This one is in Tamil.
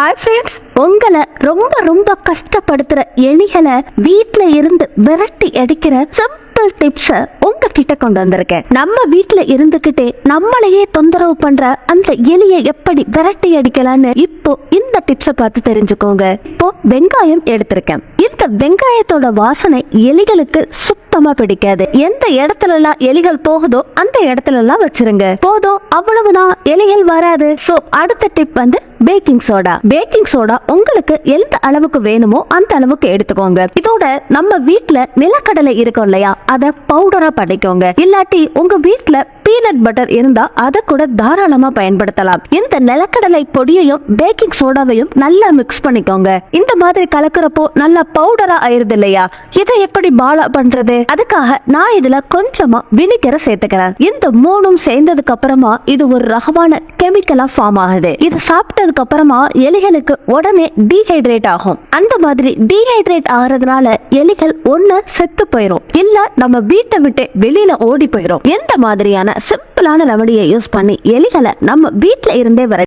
ஹாய் ஃப்ரெண்ட்ஸ் உங்களை ரொம்ப ரொம்ப கஷ்டப்படுத்துற எலிகளை வீட்டில் இருந்து விரட்டி அடிக்கிற சிம்பிள் டிப்ஸை உங்ககிட்ட கொண்டு வந்திருக்கேன். நம்ம வீட்டில் இருந்துகிட்டே நம்மளையே தொந்தரவு பண்ற அந்த எலியை எப்படி விரட்டி அடிக்கலாம்னு இப்போ இந்த டிப்ஸ பார்த்து தெரிஞ்சுக்கோங்க. இப்போ வெங்காயம் எடுத்திருக்கேன். இந்த வெங்காயத்தோட வாசனை எலிகளுக்கு சுத்தமா பிடிக்காது. எந்த இடத்துல எலிகள் போகுதோ அந்த இடத்துல எல்லாம் வச்சிருங்க. போதும் அவ்வளவுதான். எலிகள் வராது. சோ அடுத்த டிப் வந்து பேக்கிங் சோடா பேக்கிங் சோடா உங்களுக்கு எந்த அளவுக்கு வேணுமோ அந்த அளவுக்கு எடுத்துக்கோங்க. இதோட நம்ம வீட்ல நிலக்கடலை இருக்கும் இல்லையா? அத பவுடரா பண்ணிக்கோங்க. இல்லாட்டி உங்க வீட்ல பீனட் பட்டர் இருந்தா அதை கூட தாராளமா பயன்படுத்தலாம். இந்த நிலக்கடலை பொடியையும் பேக்கிங் சோடாவையும் நல்லா மிக்ஸ் பண்ணிக்கோங்க. இந்த மாதிரி கலக்கிறப்போ நல்லா பவுடரா ஆயிருது இல்லையா? இதை எப்படி பாலா பண்றது? அதுக்காக நான் இதுல கொஞ்சமா வினிகரை சேர்த்துக்கிறேன். இந்த மூணும் சேர்ந்ததுக்கு அப்புறமா இது ஒரு ரகமான கெமிக்கலா ஃபார்ம் ஆகுது. இது சாப்பிட்டதுக்கு அப்புறமா எலிகளுக்கு உடனே டீஹைட்ரேட் ஆகும். அந்த மாதிரி டீஹைட்ரேட் ஆகிறதுனால எலிகள் ஒன்று செத்து போயிரும். இல்ல நம்ம வீட்டை விட்டு வெளியில ஓடி போயிரும். எந்த மாதிரியான சிம்பிளான ரெமடியை யூஸ் பண்ணி எலிகளை நம்ம வீட்டில் இருந்தே வர